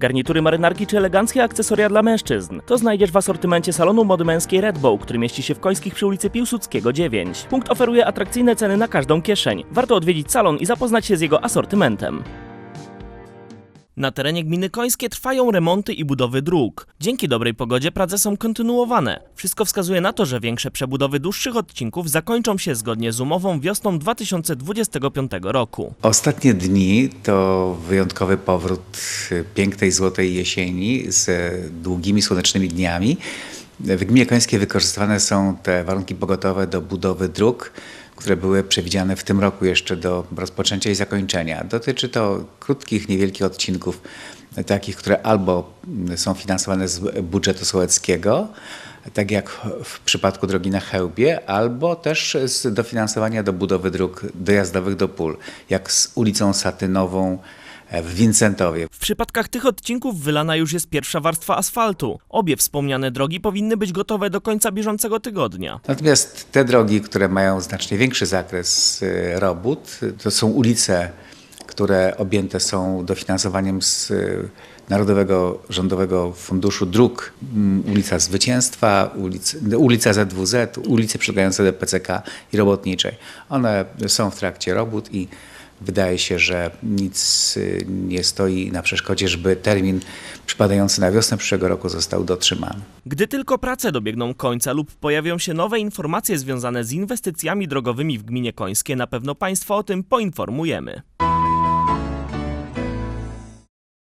Garnitury marynarki czy eleganckie akcesoria dla mężczyzn. To znajdziesz w asortymencie salonu mody męskiej Red Bow, który mieści się w Końskich przy ulicy Piłsudskiego 9. Punkt oferuje atrakcyjne ceny na każdą kieszeń. Warto odwiedzić salon i zapoznać się z jego asortymentem. Na terenie gminy Końskie trwają remonty i budowy dróg. Dzięki dobrej pogodzie prace są kontynuowane. Wszystko wskazuje na to, że większe przebudowy dłuższych odcinków zakończą się zgodnie z umową wiosną 2025 roku. Ostatnie dni to wyjątkowy powrót y, pięknej złotej jesieni z długimi słonecznymi dniami. W Gminie Końskiej wykorzystywane są te warunki pogotowe do budowy dróg, które były przewidziane w tym roku jeszcze do rozpoczęcia i zakończenia. Dotyczy to krótkich, niewielkich odcinków, takich, które albo są finansowane z budżetu sołeckiego, tak jak w przypadku drogi na Chełbie, albo też z dofinansowania do budowy dróg dojazdowych do pól, jak z ulicą Satynową w Wincentowie. W przypadkach tych odcinków wylana już jest pierwsza warstwa asfaltu. Obie wspomniane drogi powinny być gotowe do końca bieżącego tygodnia. Natomiast te drogi, które mają znacznie większy zakres y, robót, to są ulice, które objęte są dofinansowaniem z y, Narodowego Rządowego Funduszu Dróg, mm, ulica Zwycięstwa, ulic, ulica ZWZ, ulice przylegające do PCK i Robotniczej. One są w trakcie robót i wydaje się, że nic y, nie stoi na przeszkodzie, żeby termin przypadający na wiosnę przyszłego roku został dotrzymany. Gdy tylko prace dobiegną końca lub pojawią się nowe informacje związane z inwestycjami drogowymi w gminie Końskie, na pewno Państwa o tym poinformujemy.